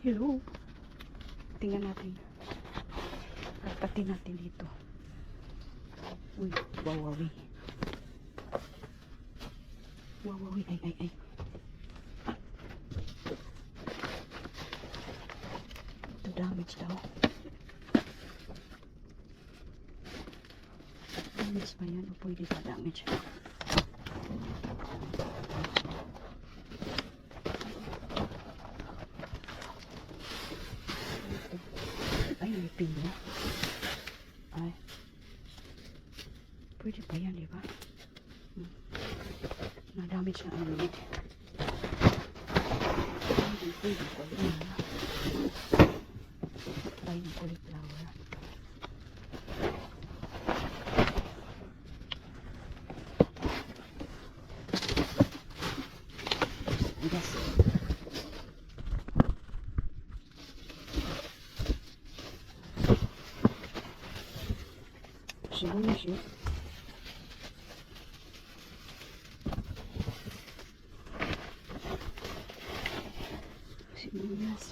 Hello. Tingnan natin. Rapatin natin dito. Uy, wawawi. Wawawi, ay, ay, ay. Ah. Ito damage daw. Damage ba yan o pwede ba damage? Ay, may pinya. Ay. Pwede pa yan, di ba? Hmm. Na-damage na ang unit. Pwede, pwede pa yan. Ay, ng cauliflower. Yes. Sibuyas yun. Sibuyas.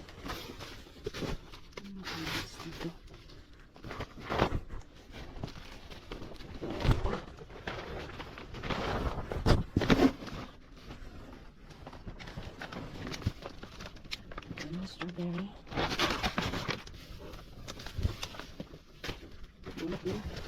Ano ang mas dito? Ano, strawberry? Bulak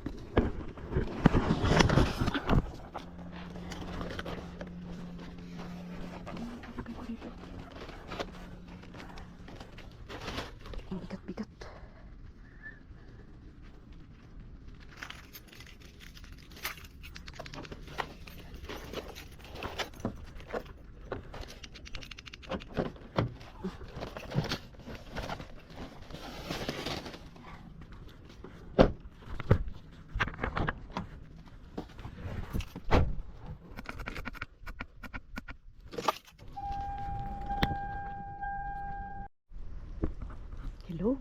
Hello.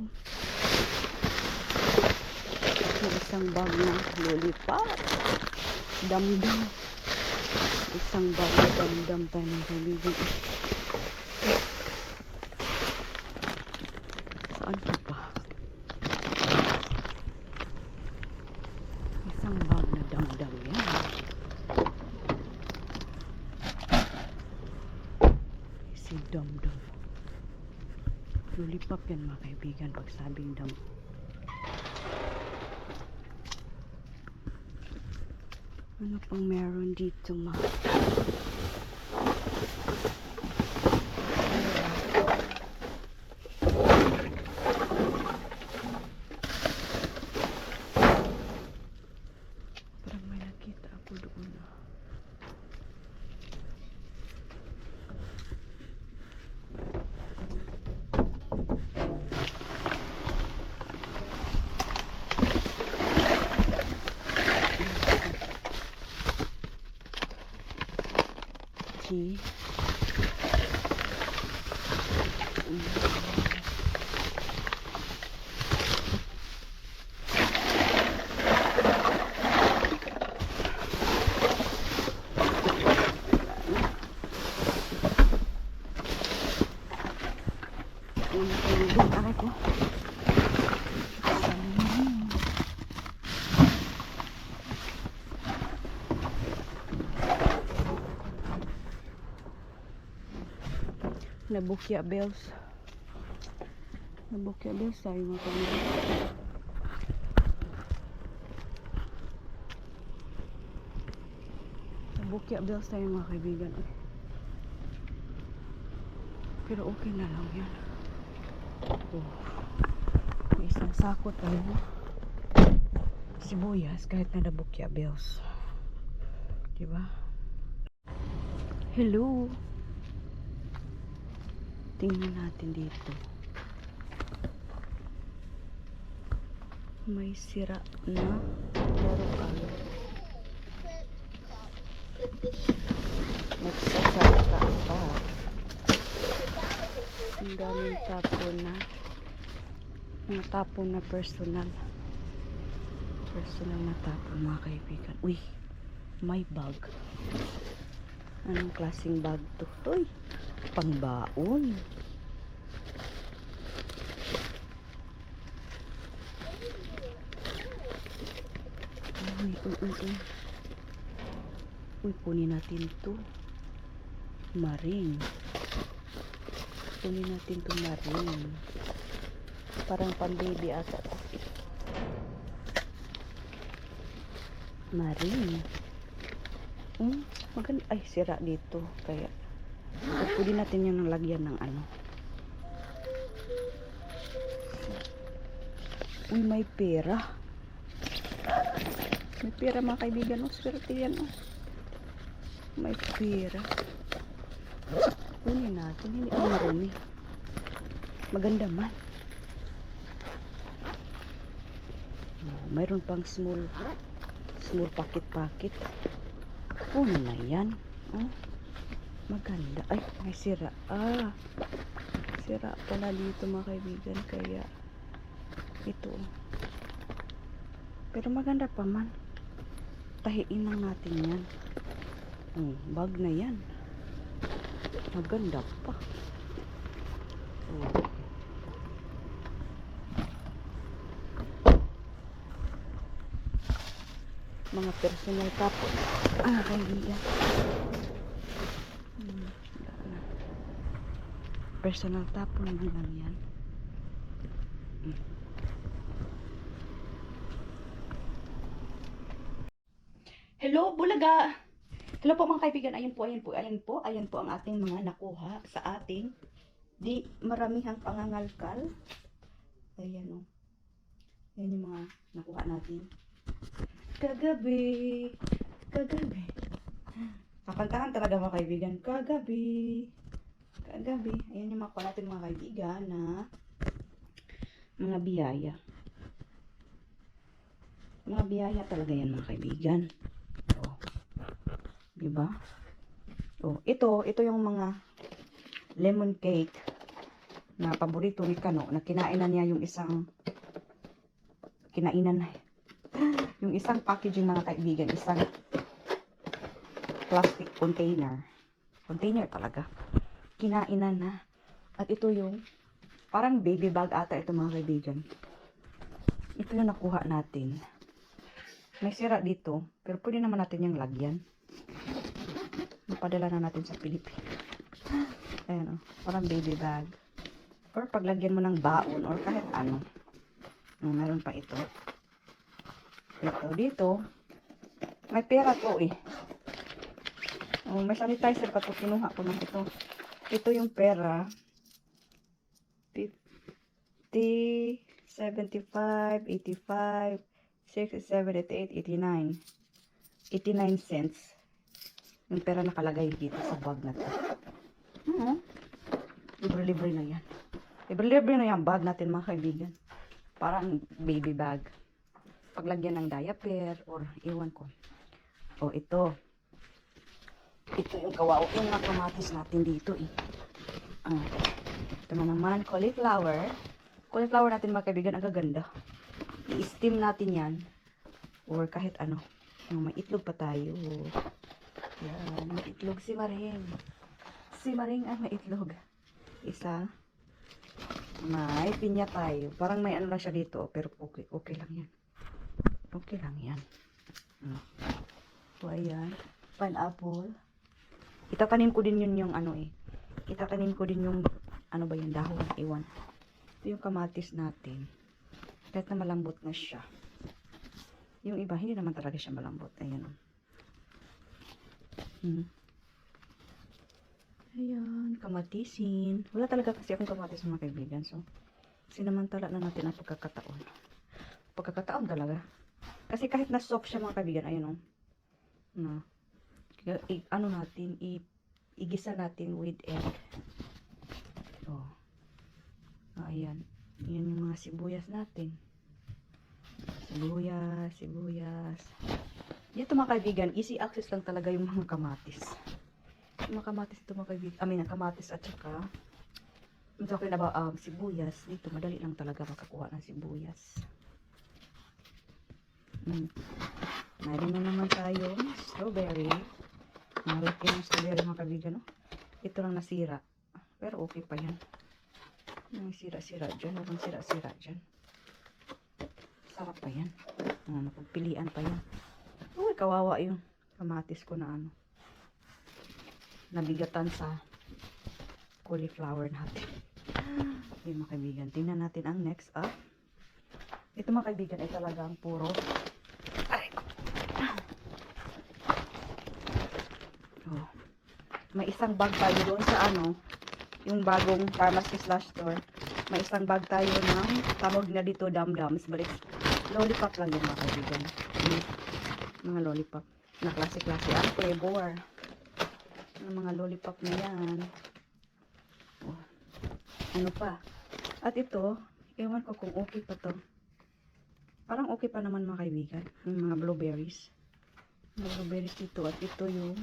May isang bag ng lollipop. Damdam. Isang bag na damdam pa ng Jollibee. Saan pa ba? Isang bag na damdam yan. Si damdam. Lollipop yan mga kaibigan pag sabing dam. Ano pang meron dito ma? see Nabukya bells. Nabukya bells tayo mga kaibigan. Nabukya bells tayo mga kaibigan. Pero okay na lang yan. Oh. May isang sakot tayo. Sibuyas kahit na nabukya bells. Diba? Hello. Tingnan natin dito. May sira na laruan. Nagsasalita pa. Ang daming tapon na. Mga tapon na personal. Personal na tapon mga kaibigan. Uy, may bag. Anong klaseng bag to? Uy, pangbaon. Uy, uy, uy, uy. Uy, kunin natin to. Maring. Kunin natin to maring. Parang pang-baby ata to. Maring. Hmm, maganda. Ay, sira dito. Kaya, pwede natin yung lagyan ng ano. Uy, may pera. May pera mga kaibigan. Oh, swerte yan. Oh. May pera. Kunin natin. Hindi ko marumi. Maganda man. Oh, mayroon pang small small packet-packet. Puno na yan. Oh, maganda. Ay, may sira. Ah, sira pala dito mga kaibigan. Kaya, ito. Pero maganda pa man. Tahiin lang natin yan. Hmm, bag na yan. Maganda pa. Oh. Mga personal tapon. Ah, kaibigan. Hmm, wala na. Personal tapon na lang yan. Hello, Bulaga! Hello po mga kaibigan, ayan po, ayan po, ayan po, ayan po ang ating mga nakuha sa ating di maramihang pangangalkal. Ayan o. Ayan yung mga nakuha natin. Kagabi, kagabi. Kakantahan talaga mga kaibigan, kagabi, kagabi. Ayan yung makuha natin mga kaibigan na mga biyaya. Mga biyaya talaga yan mga kaibigan. Oh. Diba? Oh, ito, ito yung mga lemon cake na paborito ni Kano na kinain na niya yung isang kinainan na yung isang packaging mga kaibigan, isang plastic container. Container talaga. Kinainan na. At ito yung parang baby bag ata ito mga kaibigan. Ito yung nakuha natin. May sira dito, pero pwede naman natin yung lagyan. Mapadala na natin sa Pilipinas. Ayan o, parang baby bag. Or paglagyan mo ng baon or kahit ano. Oh, meron pa ito. Ito, dito. May pera to eh. Oh, may sanitizer pa to. Kinuha ko lang ito. Ito yung pera. 50, 75, 85, 67, 88, 89. 89 cents. Yung pera nakalagay dito sa bag na to. Hmm. Libre-libre na yan. Libre-libre na yan bag natin mga kaibigan. Parang baby bag. Paglagyan ng diaper or iwan ko. O ito. Ito yung kawawa. Yung mga kamatis natin dito eh. Ah. Ito na naman, cauliflower. Cauliflower natin mga kaibigan, ang gaganda. I-steam natin yan. Or kahit ano. May itlog pa tayo. Yan, may itlog si Maring. Si Maring ang may itlog. Isa. May pinya tayo. Parang may ano lang siya dito, pero okay, okay lang yan. Okay lang yan. Mm. So, ayan. Pineapple. Itatanim ko din yun yung ano eh. Itatanim ko din yung ano ba yung dahon, iwan. Ito yung kamatis natin. Kahit na malambot na siya. Yung iba, hindi naman talaga siya malambot. Ayan. Hmm. Ayan, kamatisin. Wala talaga kasi akong kamatis mga kaibigan. So, sinamantala na natin ang pagkakataon. Pagkakataon talaga. Kasi kahit na soft siya mga kaibigan, ayun o. Na. I- ano natin, i, igisa natin with egg. Oh. Ayan. Yan yung mga sibuyas natin. Sibuyas, sibuyas. Dito mga kaibigan, easy access lang talaga yung mga kamatis. Yung mga kamatis ito mga kaibigan, I mean, kamatis at saka, I'm talking about um, sibuyas. Dito, madali lang talaga makakuha ng sibuyas. Mm. Meron na naman tayong strawberry. Malaki ng strawberry mga kaibigan, no? Ito lang nasira. Pero okay pa yan. May sira-sira dyan. Walang sira-sira dyan. Sarap pa yan. Ah, napagpilian pa yan. Uy, kawawa yung kamatis ko na ano. Nabigatan sa cauliflower natin. Okay, mga kaibigan. Tingnan natin ang next up. Ito mga kaibigan ay talagang puro Aray ko. Oh. May isang bag tayo doon sa ano, yung bagong pharmacy slash store. May isang bag tayo ng tawag na dito dam-dams. It's lollipop lang yung mga kaibigan. Mga lollipop. Na klase-klase. Ang flavor. Ang mga lollipop na yan. Oh. Ano pa? At ito, ewan ko kung okay pa to. Parang okay pa naman mga kaibigan. Yung mga blueberries. Mga blueberries dito. At ito yung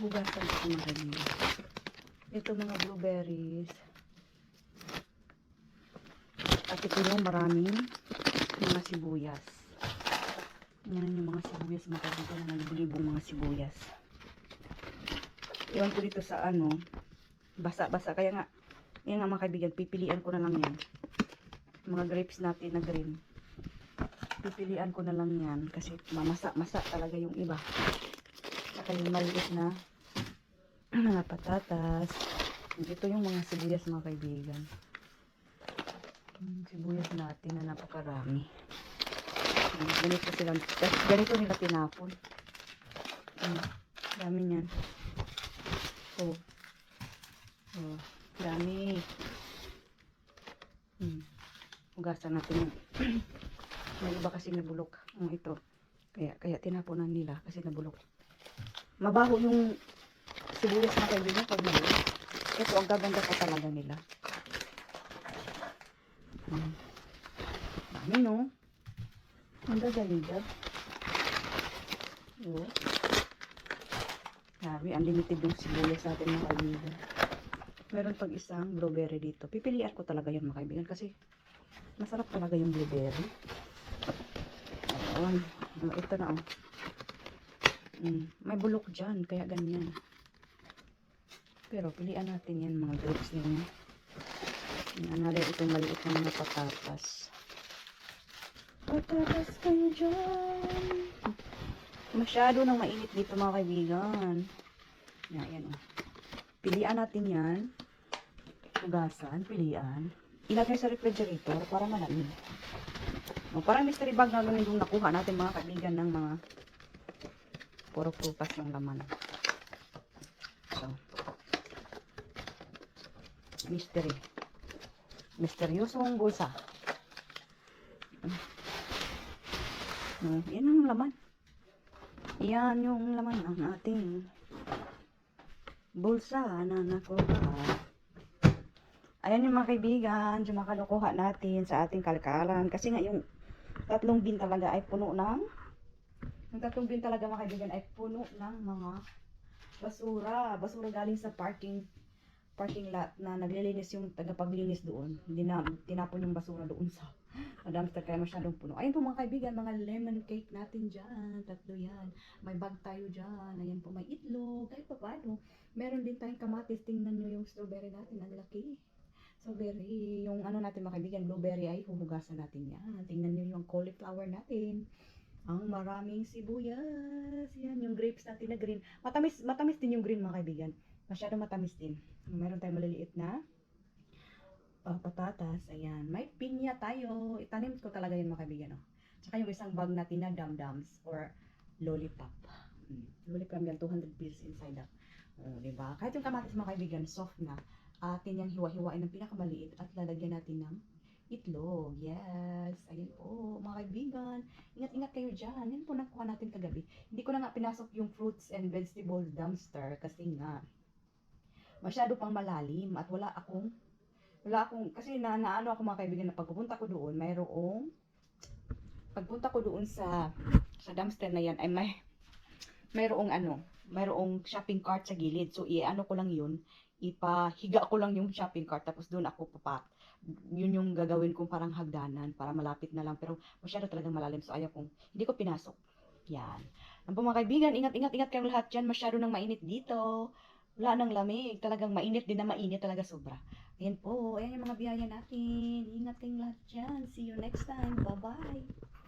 hugasan ko kaibigan. Ito mga blueberries. At ito yung maraming mga sibuyas. Yan yung mga sibuyas mga kaibigan. Mga libo-libong mga sibuyas. Iwan ko dito sa ano. Basa-basa. Kaya nga, yan nga mga kaibigan. Pipilian ko na lang yan. Mga grapes natin na green pipilian ko na lang yan kasi mamasa-masa talaga yung iba. Maliit na mga patatas. Ito yung mga sibuyas mga kaibigan. Sibuyas natin na napakarami. Ganito sila. Ganito nila tinapon. Hmm, dami niyan. Oh. Oh, dami. Hmm. Hugasan natin yung may iba kasi nabulok ang ito. Kaya kaya tinapunan nila kasi nabulok. Mabaho yung sibuyas na kaibigan pag nabulok. Ito ang gaganda pa talaga nila. Hmm. Dami no? Ang gaganda. Oh. Grabe, unlimited yung sibuyas natin mga kaibigan. Meron pag isang blueberry dito. Pipilian ko talaga yun mga kaibigan kasi masarap talaga yung blueberry. Ayan. Ito na oh. Mm, may bulok dyan, kaya ganyan. Pero pilian natin yan mga grapes na yan. Another itong maliit na mga patatas. Patatas kayo dyan. Masyado nang mainit dito mga kaibigan. Yan, yan oh. Pilian natin yan. Hugasan, pilian. Ilagay sa refrigerator para malamig. O, parang mystery bag na ganun nakuha natin mga kaibigan ng mga puro prutas ng laman. So, mystery. Misteryosong bulsa. Hmm, yan ang laman. Yan yung laman ng ating bulsa na nakuha. Ayan yung mga kaibigan, yung natin sa ating kalkalan. Kasi nga yung tatlong bin talaga ay puno ng yung tatlong talaga mga kaibigan ay puno ng mga basura. Basura galing sa parking parking lot na naglilinis yung tagapaglinis doon. Hindi na tinapon yung basura doon sa dumpster kaya masyadong puno. Ayun po mga kaibigan, mga lemon cake natin dyan. Tatlo yan. May bag tayo dyan. Ayan po, may itlog. Kahit pa paano. Meron din tayong kamatis. Tingnan nyo yung strawberry natin. Ang laki. Strawberry, yung ano natin mga kaibigan, blueberry ay huhugasan natin yan. Tingnan nyo yung cauliflower natin. Ang maraming sibuyas. Yan, yung grapes natin na green. Matamis, matamis din yung green mga kaibigan. Masyado matamis din. Meron tayong maliliit na uh, patatas. Ayan. May pinya tayo. Itanim ko talaga yan mga kaibigan. Oh. Tsaka yung isang bag natin na dam-dams or lollipop. Mm. Lollipop yan, 200 pills inside that. Oh, di ba? Kahit yung kamatis mga kaibigan, soft na. Atin yung hiwa-hiwain ng pinakamaliit at lalagyan natin ng itlog. Yes. Ayun po, mga kaibigan. Ingat-ingat kayo dyan. Yan po nakuha natin kagabi. Hindi ko na nga pinasok yung fruits and vegetables dumpster kasi nga masyado pang malalim at wala akong wala akong kasi na naano ako mga kaibigan na pagpupunta ko doon mayroong pagpunta ko doon sa sa dumpster na yan ay may mayroong ano mayroong shopping cart sa gilid so i-ano ko lang yun ipahiga ko lang yung shopping cart tapos doon ako papa yun yung gagawin kong parang hagdanan para malapit na lang. Pero masyado talagang malalim so ayaw kong hindi ko pinasok. Yan. Ang mga kaibigan ingat ingat ingat kayong lahat dyan. Masyado nang mainit dito. Wala nang lamig. Talagang mainit din na mainit talaga sobra. Ayan po. Ayan yung mga biyaya natin. Ingat kayong lahat dyan. See you next time. Bye bye